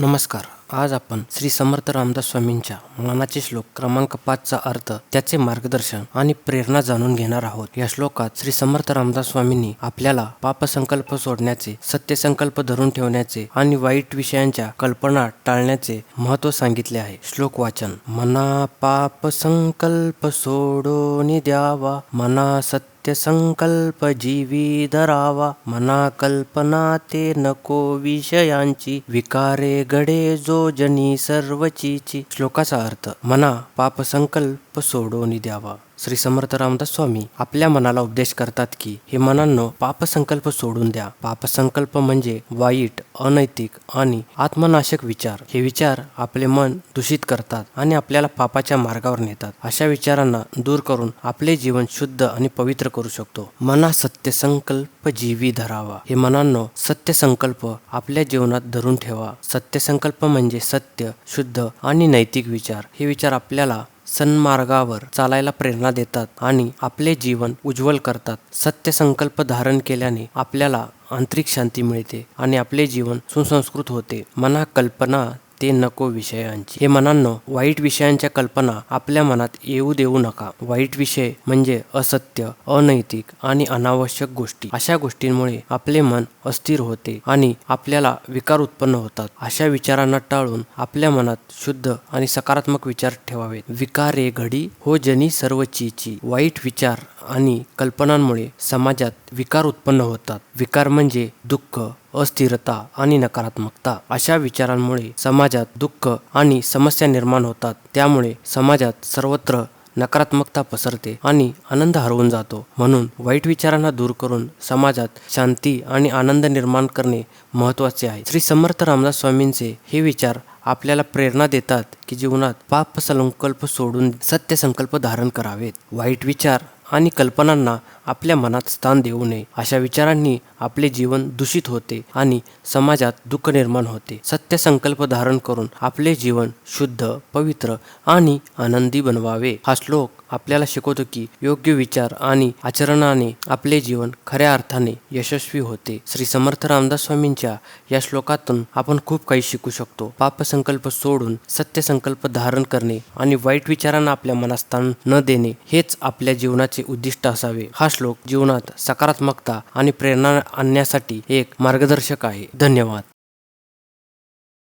नमस्कार. आज आपण श्री समर्थ रामदास स्वामींच्या मनाचे श्लोक क्रमांक पाचचा अर्थ त्याचे मार्गदर्शन आणि प्रेरणा जाणून घेणार आहोत. या श्लोकात श्री समर्थ रामदास स्वामींनी आपल्याला पापसंकल्प सोडण्याचे सत्यसंकल्प धरून ठेवण्याचे आणि वाईट विषयांच्या कल्पना टाळण्याचे महत्त्व सांगितले आहे. श्लोक वाचन. मना पाप संकल्प सोडून द्यावा. मना सत्य संकल्प जीवी धरावा मना कल्पना ते नको विषयांची विकारे गडे जो जनी सर्वचीची. श्लोकाचा अर्थ मना पाप संकल्प सोडून द्यावा. श्री समर्थ रामदास स्वामी आपल्या मनाला उपदेश करतात की हे मनांनो पापसंकल्प सोडून द्या. पापसंकल्प म्हणजे वाईट अनैतिक आणि आत्मनाशक विचार. हे विचार आपले मन दूषित करतात आणि आपल्याला पापाच्या मार्गावर नेतात. अशा विचारांना दूर करून आपले जीवन शुद्ध आणि पवित्र करू शकतो. मना सत्य संकल्प जीवी धरावा. हे मनांनो सत्य संकल्प आपल्या जीवनात धरून ठेवा. सत्य संकल्प म्हणजे सत्य शुद्ध आणि नैतिक विचार. हे विचार आपल्याला सन्मार्गावर चालायला प्रेरणा देतात आणि आपले जीवन उज्ज्वल करतात. सत्य संकल्प धारण केल्याने आपल्याला आंतरिक शांती मिळते आणि आपले जीवन सुसंस्कृत होते. मना कल्पना ते नको विषयांची. हे मनांनो वाईट विषयांच्या कल्पना आपल्या मनात येऊ देऊ नका. वाईट विषय म्हणजे असत्य अनैतिक आणि अनावश्यक गोष्टी. अशा गोष्टींमुळे आपले मन अस्थिर होते आणि आपल्याला विकार उत्पन्न होतात. अशा विचारांना टाळून आपल्या मनात शुद्ध आणि सकारात्मक विचार ठेवावेत. विकारे घडी हो जनी सर्व चीची. वाईट विचार आणि कल्पनांमुळे समाजात विकार उत्पन्न होतात. विकार म्हणजे दुःख अस्थिरता आणि नकारात्मकता. अशा विचारांमुळे समाजात दुःख आणि समस्या निर्माण होतात. त्यामुळे समाजात सर्वत्र नकारात्मकता पसरते आणि आनंद हरवून जातो. म्हणून वाईट विचारांना दूर करून समाजात शांती आणि आनंद निर्माण करणे महत्त्वाचे आहे. श्री समर्थ रामदास स्वामींचे हे विचार आपल्याला प्रेरणा देतात की जीवनात पाप संकल्प सोडून सत्य संकल्प धारण करावेत. वाईट विचार आणि कल्पनांना आपल्या मनात स्थान देऊ नये. अशा विचारांनी आपले जीवन दूषित होते आणि समाजात दुःख निर्माण होते. सत्य संकल्प धारण करून आपले जीवन शुद्ध पवित्र आणि आनंदी बनवावे. हा श्लोक आपल्याला शिकवतो की योग्य विचार आणि आचरणाने आपले जीवन खऱ्या अर्थाने यशस्वी होते. श्री समर्थ रामदास स्वामींच्या या श्लोकातून आपण खूप काही शिकू शकतो. पापसंकल्प सोडून सत्य संकल्प धारण करणे आणि वाईट विचारांना आपल्या मनात स्थान न देणे हेच आपल्या जीवनाचे उद्दिष्ट असावे. हा श्लोक जीवनात सकारात्मकता आणि प्रेरणा आणण्यासाठी एक मार्गदर्शक आहे. धन्यवाद.